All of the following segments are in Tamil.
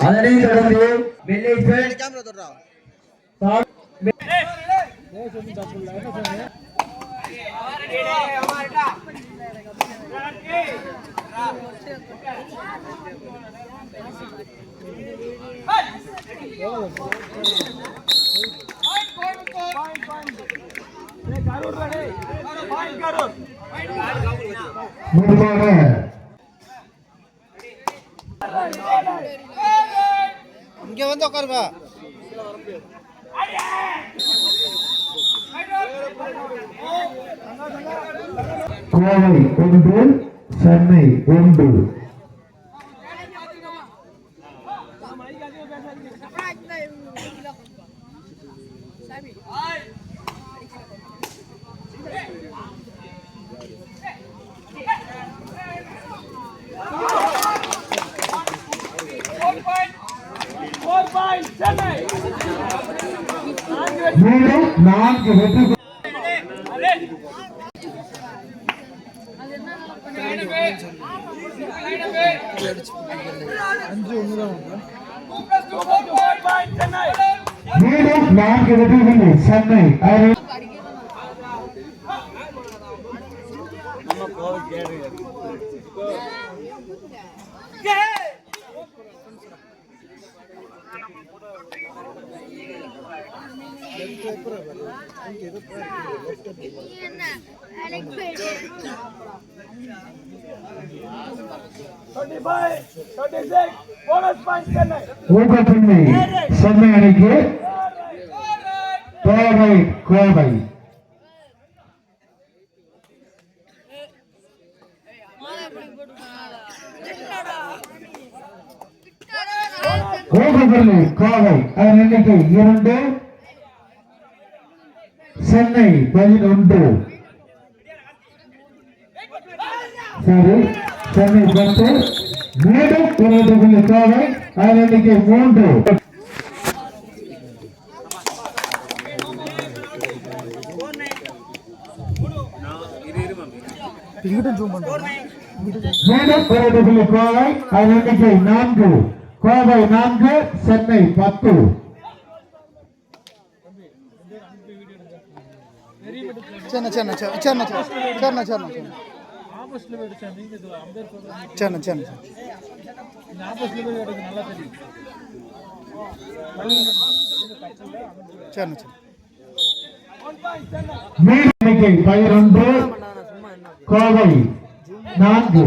அதனை தொடர்ந்து மில்லைசன் முன்பாக இங்க வந்து உட்காருங்க. கோவை ஒன்று சென்னை ஒன்று மீண்டும் நான்கு வெற்றி மீண்டும் நான்கு வெற்றிகள் சென்னை. அரை ஊக்கத்தன்மை சென்னை அணிக்கு கோவை கோவை ஊக்கத்தன்மை கோவை அதன் எண்ணிக்கை இரண்டு. சென்னை பதினொன்று. சாரி சென்னை பத்து. மீண்டும் இருபது புள்ளி கோவை அதன் எண்ணிக்கை மூன்று. மீண்டும் இருபது புள்ளி கோவை அதன் எண்ணிக்கை நான்கு. கோவை நான்கு சென்னை பத்து. சரிண்ணா சரிண்ணா சரிண்ணா சரிண்ணா சரிண்ணா பயிரொன்று கோவை நான்கு.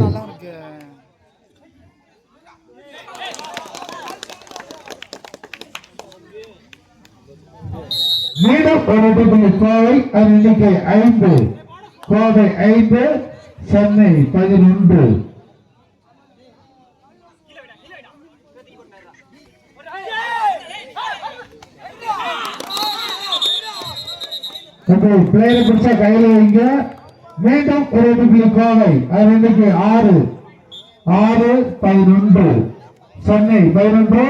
மீண்டும் ஒரு புள்ளி கோவை அதன் எண்ணிக்கை ஐந்து கோவை ஐந்து சென்னை பதினொன்று. பிளேயரை பிடிச்சா கையில வைங்க. மீண்டும் ஒரு புள்ளி கோவை அதன் எண்ணிக்கை ஆறு ஆறு பதினொன்று. சென்னை பதினொன்று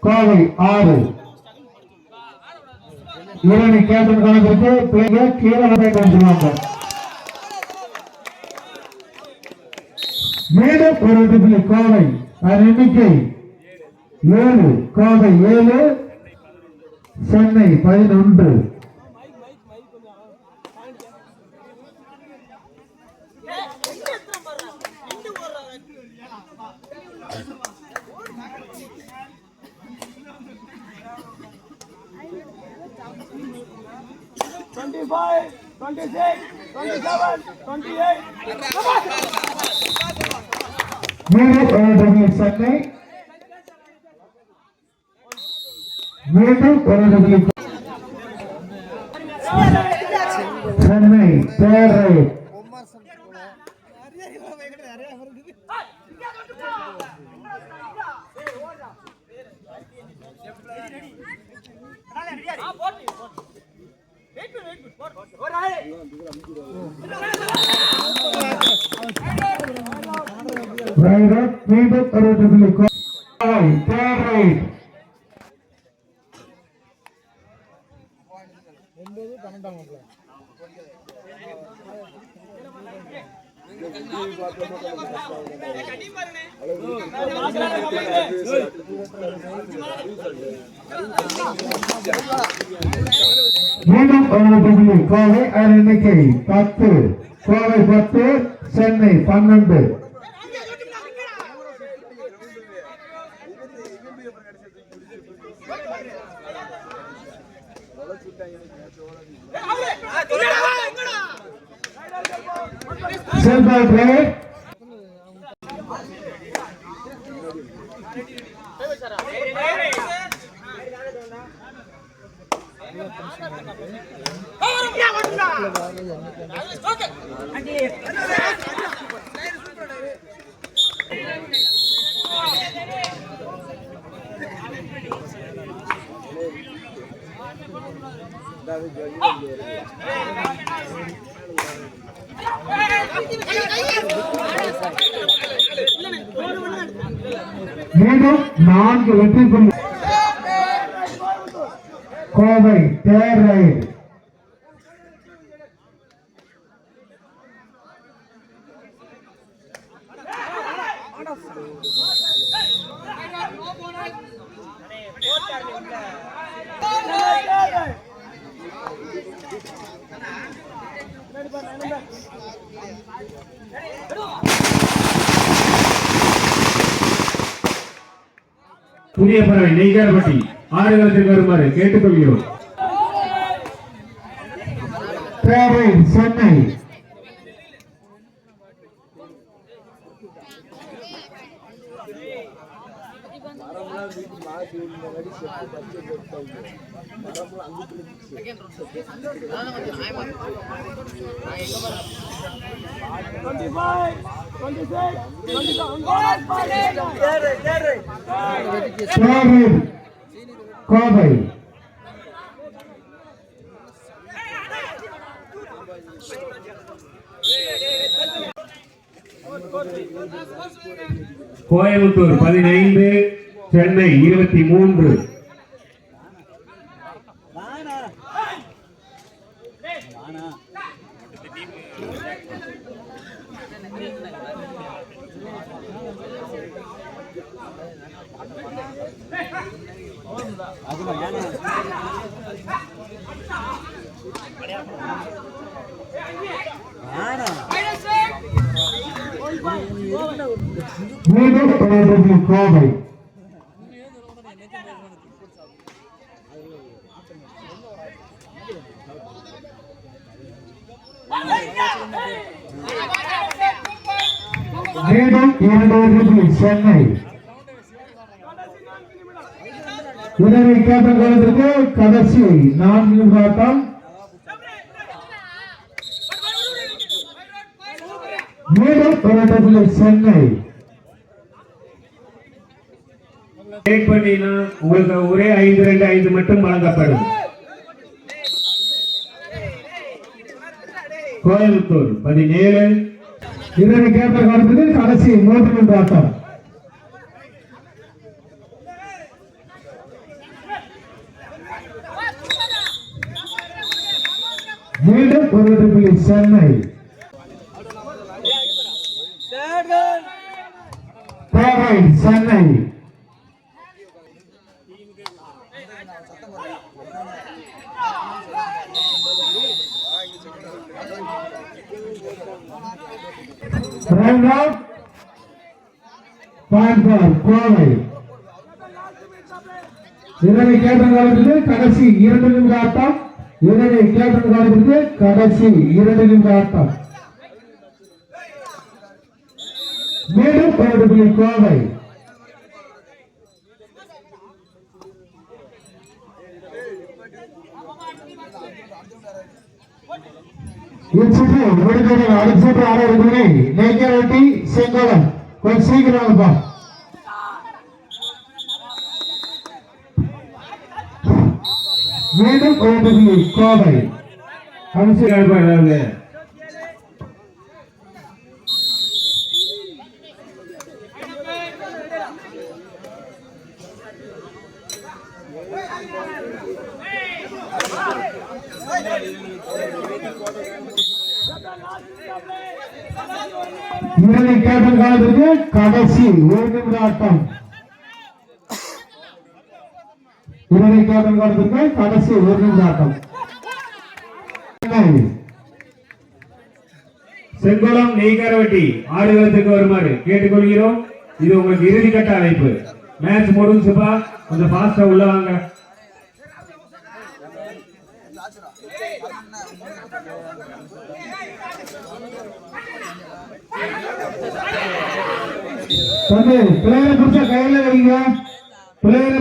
கோவை ஆறு. இரண்டு கேப்டன் கணக்கிற்கு பிள்ளைங்க கீழே சொல்லுவாங்க மீண்டும் ஒரு இடத்துல கோவை அதன் எண்ணிக்கை ஏழு கோவை ஏழு சென்னை பதினொன்று Thank you. 25, 26, 27, 28. Move to Oladavi Sunday. Move to Oladavi Sunday. Chennai, Terry. Right up, three to மீண்டும் ஒரு புள்ளி கோவை அதன் எண்ணிக்கை பத்து. கோவை பத்து சென்னை பன்னெண்டு. செல்பால் பிளேயர் மீண்டும் நான்கு வெற்றி புள்ளி கோவை தேர்தல் புதிய பறவை நெய்காரப்பட்டி ஆடுகளத்திற்கு வருமாறு கேட்டுக்கொள்கிறோம். தேர் சென்னை கோவை கோயம்புத்தூர் பதினைந்து சென்னை இருபத்தி மூன்று மீண்டும் ஒரு புள்ளி கோவை மீண்டும் இரண்டு சென்னை இதனை கேட்ட காலத்திற்கு கடைசி நான்கு நிமிடம் இரண்டு புள்ளி சென்னை. டேக் பண்ணினா உங்களுக்கு ஒரே ஐந்து ரெண்டு ஐந்து மட்டும் வழங்கப்படும். கோயம்புத்தூர் பதினேழு. இதனை கேட்ட காலத்திற்கு கடைசி மூன்று நிமிடம் மீண்டும் ஒரு சென்னை. கோவை இதனை கேட்ட காலத்திற்கு கடைசி இரண்டு நிமிட ஆட்டம். இதனை கேட்ட காலத்திற்கு கடைசி இரண்டு நிமிட ஆட்டம். மீண்டும் கோவை. இச்சுற்று முடிஞ்சது அடிச்சுட்டு சுற்று ஆட இருக்கிறே நேக்கரட்டி செங்கோலம். கொஞ்சம் சீக்கிரம் வாங்கப்பா. மீண்டும் ஒரு புள்ளி கோவை அனுசரி இறுதி கேப்டன் காலத்திற்கு கடைசி ஒரு நிமிட ஆட்டம் இறுதி கேப்டன் காலத்திற்கு கடைசி ஒரு நிமிட ஆட்டம் செங்குளம் நெய்க்காரவட்டி ஆடுகளத்துக்கு வருமாறு கேட்டுக்கொள்கிறோம். இது உங்களுக்கு இறுதி கட்ட அழைப்பு மேட்ச் முடிஞ்சுப்பா கொஞ்சம் ஃபாஸ்டா உள்ள வாங்க. பிள்ளைகளை பிடிச்சா கையில வைங்க. பிள்ளைகளை